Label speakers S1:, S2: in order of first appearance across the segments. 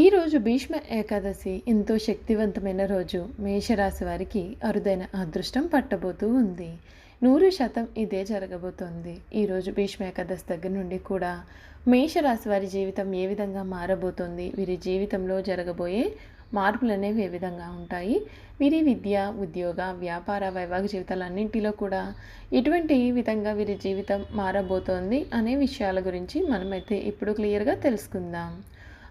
S1: ఈరోజు భీష్మ ఏకాదశి ఎంతో శక్తివంతమైన రోజు. మేషరాశి వారికి అరుదైన అదృష్టం పట్టబోతూ ఉంది. నూరు శాతం ఇదే జరగబోతోంది. ఈరోజు భీష్మ ఏకాదశి దగ్గర నుండి కూడా మేషరాశి వారి జీవితం ఏ విధంగా మారబోతోంది? వీరి జీవితంలో జరగబోయే మార్పులు అనేవి ఏ విధంగా ఉంటాయి? వీరి విద్య ఉద్యోగ వ్యాపార వైవాహిక జీవితాలన్నింటిలో కూడా ఎటువంటి విధంగా వీరి జీవితం మారబోతోంది అనే విషయాల గురించి మనమైతే ఇప్పుడు క్లియర్గా తెలుసుకుందాం.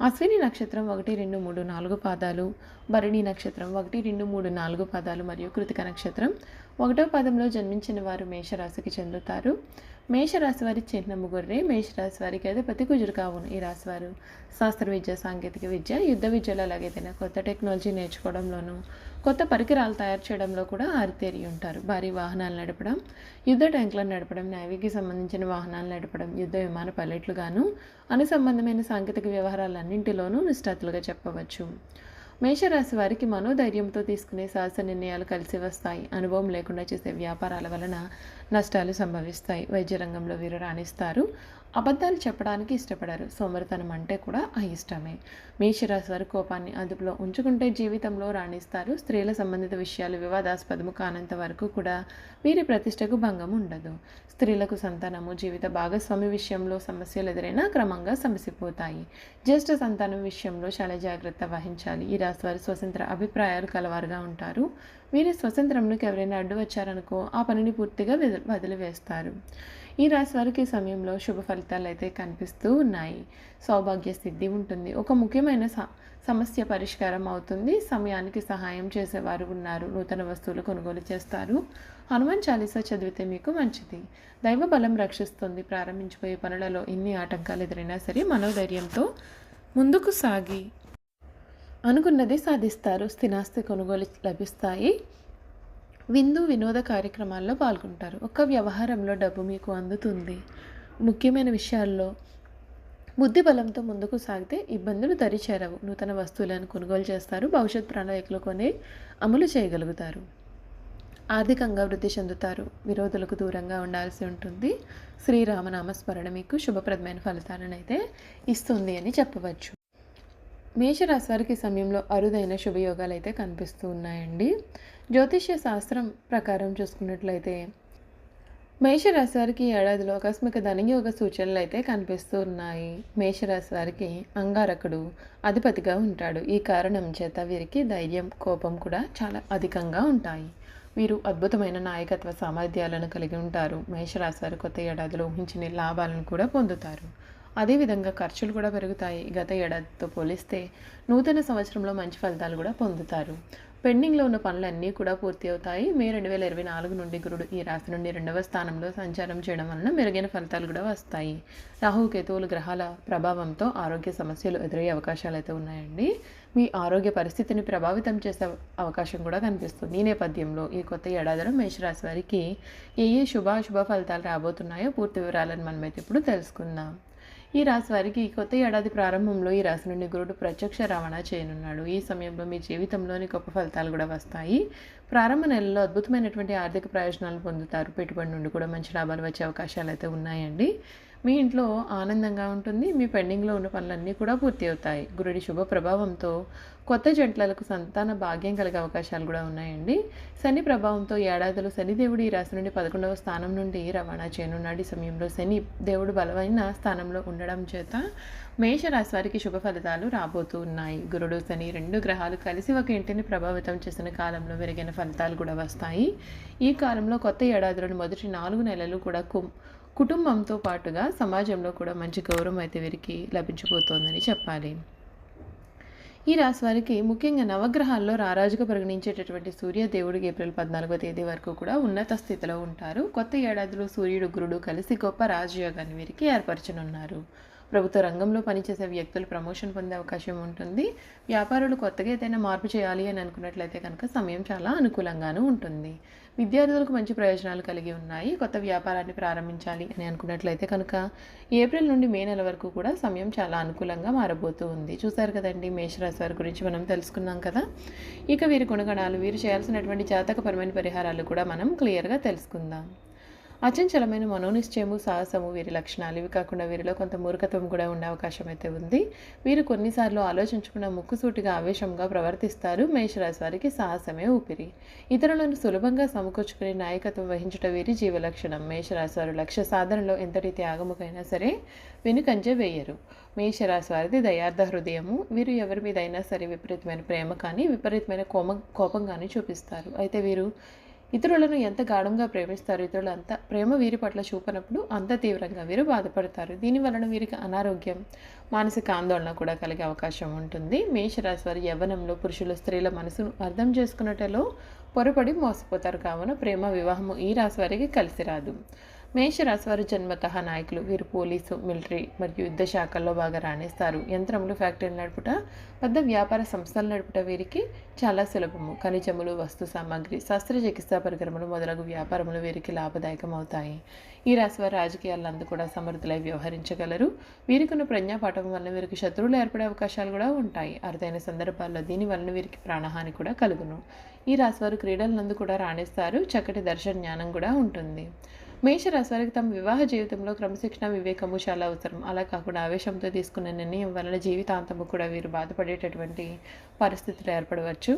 S1: అశ్విని నక్షత్రం ఒకటి రెండు మూడు నాలుగు పాదాలు భరణి నక్షత్రం ఒకటి రెండు మూడు నాలుగు పాదాలు మరియు కృతిక నక్షత్రం. ఒకటో పాదంలో జన్మించిన వారు మేషరాశికి చెందుతారు. మేషరాశి వారి చిహ్నము గొర్రె మేషరాశి వారికి అధిపతి కుజుడు కావును ఈ రాశి వారు. శాస్త్ర విద్య సాంకేతిక విద్య యుద్ధ విద్యలో అలాగేదైనా కొత్త టెక్నాలజీ నేర్చుకోవడంలోనూ కొత్త పరికరాలు తయారు చేయడంలో కూడా ఆరితేరి ఉంటారు. భారీ వాహనాలు నడపడం యుద్ధ ట్యాంకులను నడపడం నేవీకి సంబంధించిన వాహనాలు నడపడం యుద్ధ విమాన పైలట్లుగాను అనుసంబంధమైన సాంకేతిక వ్యవహారాలన్నింటిలోనూ నిష్ఠాతులుగా చెప్పవచ్చు. మేషరాశి వారికి మనోధైర్యంతో తీసుకునే సాహస నిర్ణయాలు కలిసి వస్తాయి. అనుభవం లేకుండా చేసే వ్యాపారాల వలన నష్టాలు సంభవిస్తాయి. వైద్య రంగంలో వీరు రాణిస్తారు. అబద్ధాలు చెప్పడానికి ఇష్టపడరు. సోమరితనం అంటే కూడా అయిష్టమే మేషరాశి వారి కోపాన్ని అదుపులో ఉంచుకుంటే జీవితంలో రాణిస్తారు. స్త్రీల సంబంధిత విషయాలు వివాదాస్పదము కానంత వరకు కూడా వీరి ప్రతిష్టకు భంగం ఉండదు. స్త్రీలకు సంతానము జీవిత భాగస్వామి విషయంలో సమస్యలు ఎదురైనా క్రమంగా సమసిపోతాయి. జ్యేష్ఠ సంతానం విషయంలో చాలా జాగ్రత్త వహించాలి. ఈ రాశి వారు స్వతంత్ర అభిప్రాయాలు కలవారుగా ఉంటారు. వీరి స్వతంత్రంలోకి ఎవరైనా అడ్డు వచ్చారనుకో ఆ పనిని పూర్తిగా వదిలివేస్తారు. ఈ రాశి వారికి ఈ సమయంలో శుభ ఫలితాలు అయితే కనిపిస్తూ ఉన్నాయి. సౌభాగ్య సిద్ధి ఉంటుంది. ఒక ముఖ్యమైన సమస్య పరిష్కారం అవుతుంది. సమయానికి సహాయం చేసేవారు ఉన్నారు. నూతన వస్తువులు కొనుగోలు చేస్తారు. హనుమాన్ చాలీసా చదివితే మీకు మంచిది. దైవ బలం రక్షిస్తుంది. ప్రారంభించిపోయే పనులలో ఎన్ని ఆటంకాలు ఎదురైనా సరే మనోధైర్యంతో ముందుకు సాగి అనుకున్నది సాధిస్తారు. స్థినాస్తి కొనుగోలు లభిస్తాయి. విందు వినోద కార్యక్రమాల్లో పాల్గొంటారు. ఒక వ్యవహారంలో డబ్బు మీకు అందుతుంది. ముఖ్యమైన విషయాల్లో బుద్ధి బలంతో ముందుకు సాగితే ఇబ్బందులు దరిచేరవు. నూతన వస్తువులను కొనుగోలు చేస్తారు. భవిష్యత్ ప్రణాళికలు కొని అమలు చేయగలుగుతారు. ఆర్థికంగా వృద్ధి చెందుతారు. విరోధులకు దూరంగా ఉండాల్సి ఉంటుంది. శ్రీరామనామస్మరణ మీకు శుభప్రదమైన ఫలితాలను అయితే ఇస్తుంది అని చెప్పవచ్చు. మేషరాశి వారికి సమయంలో అరుదైన శుభయోగాలు అయితే కనిపిస్తూ ఉన్నాయండి. జ్యోతిష్య శాస్త్రం ప్రకారం చూసుకున్నట్లయితే మేషరాశి వారికి ఏడాదిలో ఆకస్మిక ధనయోగ సూచనలు అయితే కనిపిస్తూ ఉన్నాయి. మేషరాశి వారికి అంగారకుడు అధిపతిగా ఉంటాడు. ఈ కారణం చేత వీరికి ధైర్యం కోపం కూడా చాలా అధికంగా ఉంటాయి. వీరు అద్భుతమైన నాయకత్వ సామర్థ్యాలను కలిగి ఉంటారు. మేషరాశి వారు కొత్త ఏడాదిలో ఊహించిన లాభాలను కూడా పొందుతారు. అదేవిధంగా ఖర్చులు కూడా పెరుగుతాయి. గత ఏడాదితో పోలిస్తే నూతన సంవత్సరంలో మంచి ఫలితాలు కూడా పొందుతారు. పెండింగ్లో ఉన్న పనులన్నీ కూడా పూర్తి అవుతాయి. మే రెండు వేల ఇరవై నాలుగు నుండి గురుడు ఈ రాశి నుండి రెండవ స్థానంలో సంచారం చేయడం వలన మెరుగైన ఫలితాలు కూడా వస్తాయి. రాహు కేతువులు గ్రహాల ప్రభావంతో ఆరోగ్య సమస్యలు ఎదురయ్యే అవకాశాలు అయితే ఉన్నాయండి. మీ ఆరోగ్య పరిస్థితిని ప్రభావితం చేసే అవకాశం కూడా కనిపిస్తుంది. ఈ నేపథ్యంలో ఈ కొత్త ఏడాదిలో మేషరాశి వారికి ఏ ఏ శుభాశుభ ఫలితాలు రాబోతున్నాయో పూర్తి వివరాలను మనమైతే ఇప్పుడు తెలుసుకుందాం. ఈ రాశి వారికి కొత్త ఏడాది ప్రారంభంలో ఈ రాశి నుండి గురుడు ప్రత్యక్ష రవాణా చేయనున్నాడు. ఈ సమయంలో మీ జీవితంలోని గొప్ప ఫలితాలు కూడా వస్తాయి. ప్రారంభ నెలలో అద్భుతమైనటువంటి ఆర్థిక ప్రయోజనాలు పొందుతారు. పెట్టుబడి నుండి కూడా మంచి లాభాలు వచ్చే అవకాశాలు అయితే ఉన్నాయండి. మీ ఇంట్లో ఆనందంగా ఉంటుంది మీ పెండింగ్లో ఉన్న పనులన్నీ కూడా పూర్తి అవుతాయి. గురుడి శుభ ప్రభావంతో కొత్త జంటలకు సంతాన భాగ్యం కలిగే అవకాశాలు కూడా ఉన్నాయండి. శని ప్రభావంతో ఏడాదిలో శనిదేవుడు ఈ రాశి నుండి పదకొండవ స్థానం నుండి రవాణా చేయనున్నాడు. ఈ సమయంలో శని దేవుడు బలమైన స్థానంలో ఉండడం చేత మేషరాశి వారికి శుభ ఫలితాలు రాబోతూ ఉన్నాయి. గురుడు శని రెండు గ్రహాలు కలిసి ఒక ఇంటిని ప్రభావితం చేసిన కాలంలో మెరుగైన ఫలితాలు కూడా వస్తాయి. ఈ కాలంలో కొత్త ఏడాదిలోని మొదటి నాలుగు నెలలు కూడా కుం కుటుంబంతో పాటుగా సమాజంలో కూడా మంచి గౌరవం అయితే వీరికి లభించబోతోందని చెప్పాలి. ఈ రాశి వారికి ముఖ్యంగా నవగ్రహాల్లో రారాజుగా పరిగణించేటటువంటి సూర్యదేవుడు ఏప్రిల్ పద్నాలుగో తేదీ వరకు కూడా ఉన్నత స్థితిలో ఉంటారు. కొత్త ఏడాదిలో సూర్యుడు గురుడు కలిసి గొప్ప రాజయోగాన్ని వీరికి ఏర్పరచనున్నారు. ప్రభుత్వ రంగంలో పనిచేసే వ్యక్తులు ప్రమోషన్ పొందే అవకాశం ఉంటుంది. వ్యాపారులు కొత్తగా ఏదైనా మార్పు చేయాలి అని అనుకున్నట్లయితే కనుక సమయం చాలా అనుకూలంగానూ ఉంటుంది. విద్యార్థులకు మంచి ప్రయోజనాలు కలిగి ఉన్నాయి. కొత్త వ్యాపారాన్ని ప్రారంభించాలి అని అనుకున్నట్లయితే కనుక ఏప్రిల్ నుండి మే నెల వరకు కూడా సమయం చాలా అనుకూలంగా మారబోతూ ఉంది. చూసారు కదండి మేషరాశి వారి గురించి మనం తెలుసుకున్నాం కదా? ఇక వీరి గుణగణాలు వీరు చేయాల్సినటువంటి జాతకపరమైన పరిహారాలు కూడా మనం క్లియర్గా తెలుసుకుందాం. అచంచలమైన మనోనిశ్చయము సాహసము వీరి లక్షణాలు. ఇవి కాకుండా వీరిలో కొంత మూర్ఖత్వం కూడా ఉండే అవకాశం అయితే ఉంది. వీరు కొన్నిసార్లు ఆలోచించుకున్న ముక్కుసూటిగా ఆవేశంగా ప్రవర్తిస్తారు. మేషరాశి వారికి సాహసమే ఊపిరి. ఇతరులను సులభంగా సమకూర్చుకునే నాయకత్వం వహించుట వీరి జీవలక్షణం మేషరాశి వారు లక్ష్య సాధనలో ఎంతటి త్యాగముకైనా సరే వెనుకంజ వేయరు. మేషరాశి వారిది దయార్థ హృదయము. వీరు ఎవరి మీద అయినా సరే విపరీతమైన ప్రేమ కానీ విపరీతమైన కోమ కోపం కానీ చూపిస్తారు. అయితే వీరు ఇతరులను ఎంత గాఢంగా ప్రేమిస్తారు ఇతరులు అంత ప్రేమ వీరి పట్ల చూపనప్పుడు అంత తీవ్రంగా వీరు బాధపడతారు. దీని వలన వీరికి అనారోగ్యం మానసిక ఆందోళన కూడా కలిగే అవకాశం ఉంటుంది. మేషరాశి వారి యవ్వనంలో పురుషులు స్త్రీల మనసును అర్థం చేసుకున్నటలో పొరపడి మోసపోతారు. కావున ప్రేమ వివాహము ఈ రాశి వారికి కలిసి రాదు. మేషరాశి వారు జన్మత నాయకులు. వీరు పోలీసు మిలిటరీ మరియు యుద్ధ శాఖల్లో బాగా రాణిస్తారు. యంత్రములు ఫ్యాక్టరీలు నడుపుట పెద్ద వ్యాపార సంస్థలు నడుపుట వీరికి చాలా సులభము. ఖనిజములు వస్తు సామాగ్రి శస్త్రచికిత్సా పరికరములు మొదలగు వ్యాపారములు వీరికి లాభదాయకం అవుతాయి ఈ రాశి వారి రాజకీయాలందు కూడా సమర్థులై వ్యవహరించగలరు. వీరికున్న ప్రజ్ఞాపాఠం వల్ల వీరికి శత్రువులు ఏర్పడే అవకాశాలు కూడా ఉంటాయి. అరుదైన సందర్భాల్లో దీని వలన వీరికి ప్రాణహాని కూడా కలుగును. ఈ రాశివారు క్రీడలందు కూడా రాణిస్తారు. చక్కటి దర్శన జ్ఞానం కూడా ఉంటుంది. మేషరాశి వారికి తమ వివాహ జీవితంలో క్రమశిక్షణ వివేకము చాలా అవసరం. అలా కాకుండా ఆవేశంతో తీసుకున్న నిర్ణయం వలన జీవితాంతము కూడా వీరు బాధపడేటటువంటి పరిస్థితులు ఏర్పడవచ్చు.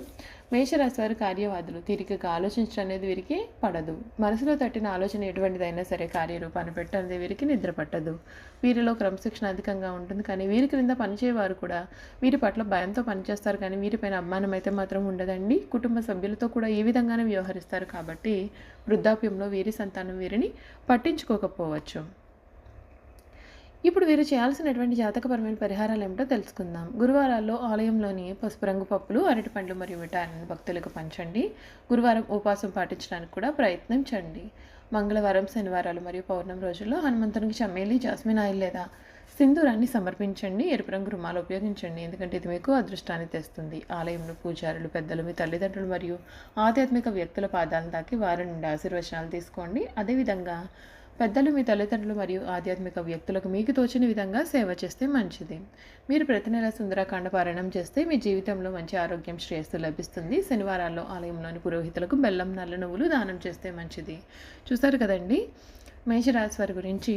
S1: మేషరాశి వారి కార్యవాదులు తీరికగా ఆలోచించడం అనేది వీరికి పడదు. మనసులో తట్టిన ఆలోచన ఎటువంటిదైనా సరే కార్యరూపాన్ని పెట్టనేది వీరికి నిద్ర పట్టదు. వీరిలో క్రమశిక్షణ అధికంగా ఉంటుంది. కానీ వీరి క్రింద పనిచేయవారు కూడా వీరి పట్ల భయంతో పనిచేస్తారు. కానీ వీరిపైన అభిమానం అయితే మాత్రం ఉండదండి. కుటుంబ సభ్యులతో కూడా ఈ విధంగానే వ్యవహరిస్తారు. కాబట్టి వృద్ధాప్యంలో వీరి సంతానం వీరిని పట్టించుకోకపోవచ్చు. ఇప్పుడు వీరు చేయాల్సినటువంటి జాతకపరమైన పరిహారాలు ఏమిటో తెలుసుకుందాం. గురువారాల్లో ఆలయంలోని పసుపు రంగు పప్పులు అరటిపండ్లు మరియు మిఠాయిలను భక్తులకు పంచండి. గురువారం ఉపవాసం పాటించడానికి కూడా ప్రయత్నించండి. మంగళవారం శనివారాలు మరియు పౌర్ణమి రోజుల్లో హనుమంతునికి చమ్మేలి జాస్మిన్ ఆయిల్ లేదా సింధూరాన్ని సమర్పించండి ఎరుపు రంగు రుమాలు ఉపయోగించండి. ఎందుకంటే ఇది మీకు అదృష్టాన్ని తెస్తుంది. ఆలయంలో పూజారులు పెద్దలు మీ తల్లిదండ్రులు మరియు ఆధ్యాత్మిక వ్యక్తుల పాదాలను తాకి వారి నుండి ఆశీర్వచనాలు తీసుకోండి. అదేవిధంగా పెద్దలు మీ తల్లిదండ్రులు మరియు ఆధ్యాత్మిక వ్యక్తులకు మీకు తోచిన విధంగా సేవ చేస్తే మంచిది. మీరు ప్రతి నెల సుందరకాండ పారాయణం చేస్తే మీ జీవితంలో మంచి ఆరోగ్యం శ్రేయస్సు లభిస్తుంది. శనివారాల్లో ఆలయంలోని పురోహితులకు బెల్లం నల్ల నువ్వులు దానం చేస్తే మంచిది. చూసారు కదండి? మేషరాశి వారి గురించి